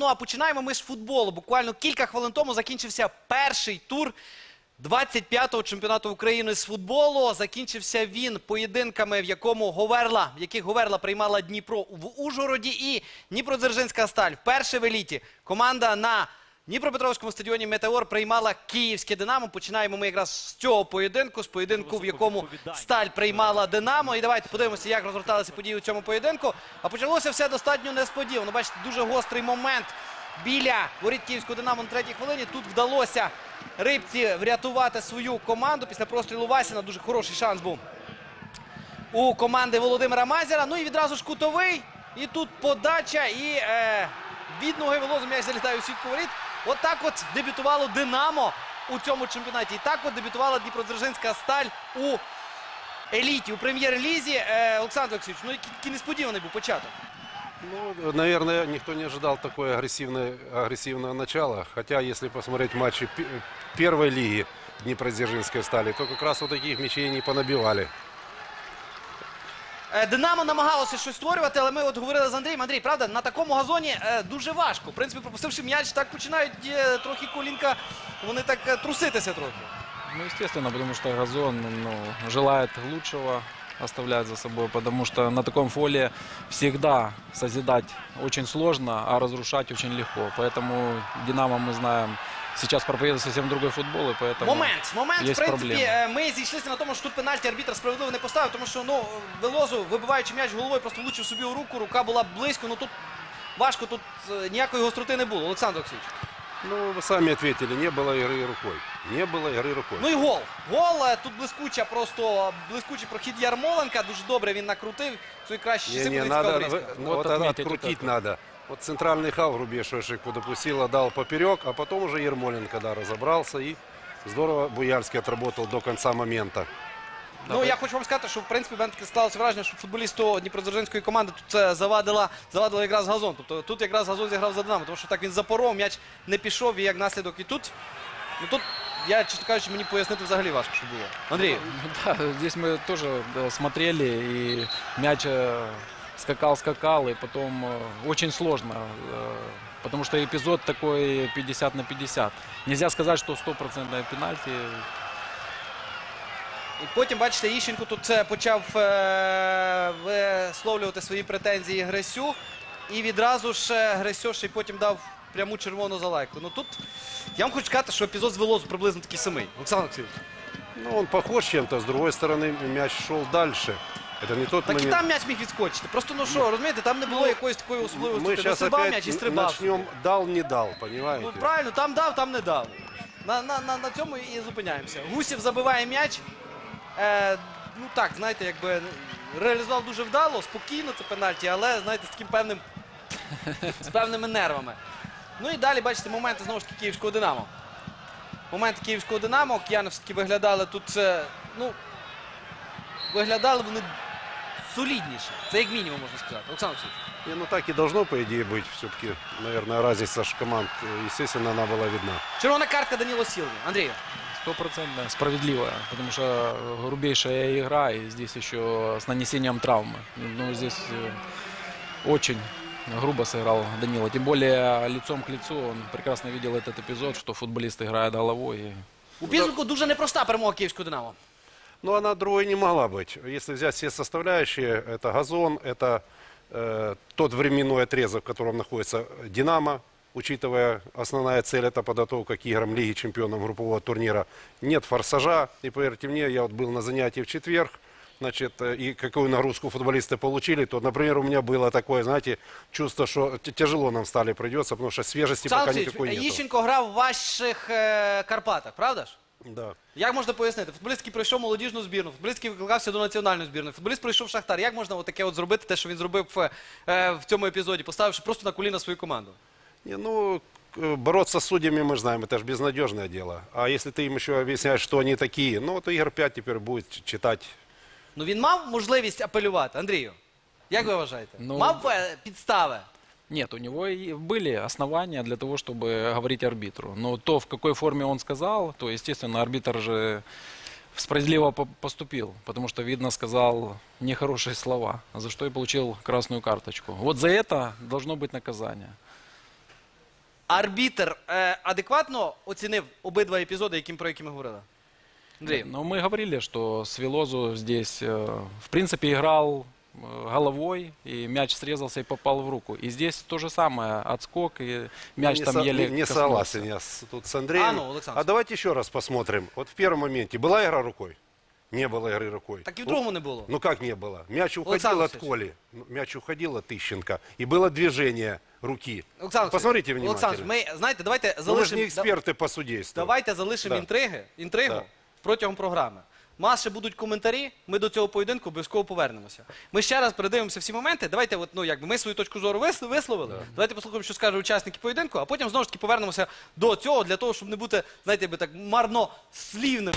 Ну а починаємо ми з футболу. Буквально кілька хвилин тому закінчився перший тур 25-го чемпіонату України з футболу. Закінчився він поєдинками, в якому Говерла, в яких Говерла приймала Дніпро в Ужгороді і Дніпродзержинська сталь. Вперше в еліті команда на Дніпропетровському стадіоні Метеор приймала київське Динамо. Починаємо ми якраз з цього поєдинку, з поєдинку, в якому сталь приймала Динамо. І давайте подивимося, як розгорталися події у цьому поєдинку. А почалося все достатньо несподівано. Бачите, дуже гострий момент біля воріт київського Динамо на третій хвилині. Тут вдалося рибці врятувати свою команду після прострілу Васіна. Дуже хороший шанс був у команди Володимира Мазіра. Ну і відразу ж кутовий. І тут подача і е, від ноги Велозу м'яч залітає у сітку воріт. От так от дебютувало Динамо у цьому чемпіонаті. І так от дебютувала Дніпродзержинська сталь у еліті, у прем'єр-лізі. Е, Олександр Олексійович, ну який несподіваний був початок. Ну, наверное, никто не ожидал такое агрессивное, агрессивное начало. Хотя, если посмотреть матчи первой лиги Днепродзержинской стали, то как раз вот таких мячей не понабивали. Е, Динамо намагалося щось створювати, але ми от говорили з Андрієм. Андрій, правда, на такому газоні е, дуже важко. В принципі, пропустивши м'яч, так починають е, трохи колінка, вони так труситися трохи. Ну, естественно, потому что газон ну, желает лучшего, оставляет за собой, потому что на таком фоле всегда созидать очень сложно, а разрушать очень легко. Поэтому Динамо мы знаем, сейчас проповедует совсем другой футбол, и поэтому Момент, момент, є в принципі, проблеми. е, ми зійшлися на тому, що тут пенальті арбітр справедливо не поставив, тому що ну, Велозу, вибиваючи м'яч головою, просто влучив собі у руку, рука була близько, ну тут важко, тут е, ніякої гостроти не було. Олександр Олексійович. Ну, вы сами ответили, не было игры рукой. Не было игры рукой. Ну і гол. Гол е, тут блискуча, просто блискучий прохід Ярмоленка. Дуже добре він накрутив. Свої кращі Не, часи не, Хмельницького надо, Одеського. вы- Вот вот, отметить открутить вот это. надо. Вот центральный хав Рубеж ошибку допустил, отдал поперек, а потом уже Ермоленко, да, разобрался и здорово Буяльский отработал до конца момента. Ну я хочу вам сказати, що в принципі в мене таке склалося враження, що футболісту Дніпродзержинської команди тут це завадила, завадила якраз газон. Тобто тут якраз газон зіграв за Динамо, тому що так він запоров, м'яч не пішов і як наслідок і тут. Ну тут я чесно кажучи, мені пояснити взагалі важко, що було. Андрій, Ну Да, здесь мы тоже да, смотрели, и мяч э, скакал-скакал, и потом э, очень сложно, э, потому что эпизод такой 50 на 50. Нельзя сказать, что стопроцентное пенальти. і потім, бачите, Іщенко тут е, почав е, висловлювати свої претензії Гресю. І відразу ж е, Гресьо ще й потім дав пряму червону залайку. Ну тут я вам хочу сказати, що епізод з Велозу приблизно такий самий. Олександр Олексійович. Ну, он похож чем-то, с другой стороны, мяч шел дальше. Это не тот Так і там м'яч міг відскочити. Просто ну що, розумієте, там не було якоїсь такої Мы особливості. Ну, сейчас стрибав опять м'яч і стрибав. начнем дал, не дал, понимаете? Ну правильно, там дав, там не дав. На, на, на, на цьому і зупиняємося. Гусів забиває м'яч. Е, ну так, знаєте, якби реалізував дуже вдало, спокійно це пенальті, але знаєте, з таким певним з певними нервами. Ну і далі, бачите, моменти знову ж таки київського Динамо. Моменти київського Динамо. Кияни все-таки виглядали тут. е, ну, виглядали вони солідніше. Це як мінімум можна сказати. Олександр Олексійович. Не, ну так и должно, по идее, быть. Все-таки, наверное, разница ж команд, э, естественно, она была видна. Червона картка Даніло Сілві. Андрію. Стопроцентно справедливая, потому что грубейшая игра, и здесь еще с нанесением травмы. Ну, здесь э, очень грубо сыграл Данила. Тем более лицом к лицу он прекрасно видел этот эпизод, что футболист играет головой. И У підсумку дуже непроста перемога київського Динамо. Но она другой не могла быть. Если взять все составляющие, это газон, это э, тот временной отрезок, в котором находится «Динамо», учитывая основная цель это подготовка к играм Лиги чемпионов группового турнира. Нет форсажа, и поверьте мне, я вот был на занятии в четверг, значит, э, и какую нагрузку футболисты получили, то, например, у меня было такое, знаете, чувство, что тяжело нам стали придется, потому что свежести Олександр пока никакой нет. Іщенко грав в ваших е, Карпатах, правда ж? Да. Як можна пояснити? Футболіст, який пройшов молодіжну збірну, футболіст, який викликався до національної збірної, футболіст пройшов в Шахтар. Як можна таке от зробити, те, що він зробив е, е, в цьому епізоді, поставивши просто на коліна свою команду? Не, ну, к- бороться с судьями мы же знаем, это же безнадежное дело. А если ты им еще объясняешь, что они такие, ну, то Игорь 5 теперь будет ч- читать. Ну він мав можливість апелювати, Андрію. Як ви вважаєте? Ну, мав е, підстави? Нет, у него и были основания для того, чтобы говорить арбитру. Но то, в какой форме он сказал, то, естественно, арбитр же справедливо по- поступил, потому что, видно, сказал нехорошие слова, за что и получил красную карточку. Вот за это должно быть наказание. Арбітр е, адекватно оцінив обидва епізоди, яким, про які ми говорили? Андрій, Но мы говорили, что Свилозу здесь, э, в принципе, играл э, головой, и мяч срезался и попал в руку. И здесь то же самое, отскок, и мяч не там со- еле не, не коснулся. согласен я с- тут с Андреем. А, ну, Александр. А давайте еще раз посмотрим. Вот в первом моменте была игра рукой? Не было игры рукой. так і в Ну, другому не було. Ну как не было? Мяч уходил Александр от Алексеевич. Коли, ну, мяч уходил от Тыщенко, и было движение руки. Олександр, Посмотрите Олексійович, внимательно. Олександр, ми, знаєте, давайте Ну, мы же залишимо... не эксперты по судейству. Давайте залишимо Да. інтриги, інтригу Да. протягом програми. Ще будуть коментарі, ми до цього поєдинку обов'язково повернемося. Ми ще раз передивимося всі моменти. Давайте, от, ну, якби ми свою точку зору вис- висловили. Давайте послухаємо, що скажуть учасники поєдинку, а потім знову ж таки повернемося до цього, для того, щоб не бути, знаєте, якби так марнослівним.